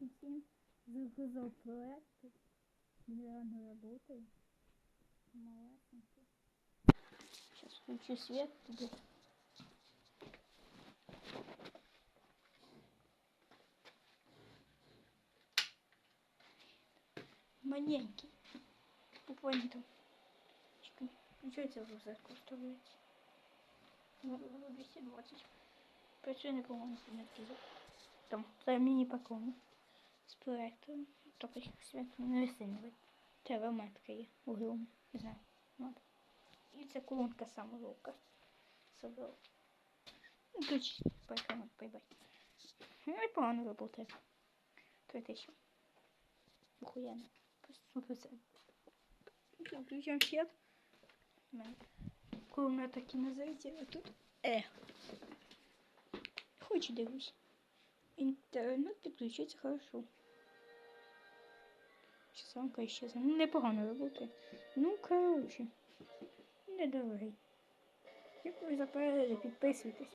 Всім загрузив проект. Реально работает. Малесенький. Сейчас включу свет тебе. Маленький. Буквально там. Чекай. Включається в розетку вставляється. Ну, 220. Працює непогано сім'ятки. Там це міні-пакони з проектором. Тільки світ не сильний. Треба метка є углом. Не знаю. Надо. І це колонка саморука. Собрав. Ну, ключ. Бай-бай. Ну, непогано работає. Три тисячі. Охуєнно. Просто 100%. Ну, Включаем свет. Комната кінозрителя а тут. Е. Хоч дивлюсь. Інтернет підключиться хорошо. Часанка исчезла. Ну, непогано роботи. Ну, коротше. Недорогий. Дякую за перегляд, підписуйтесь.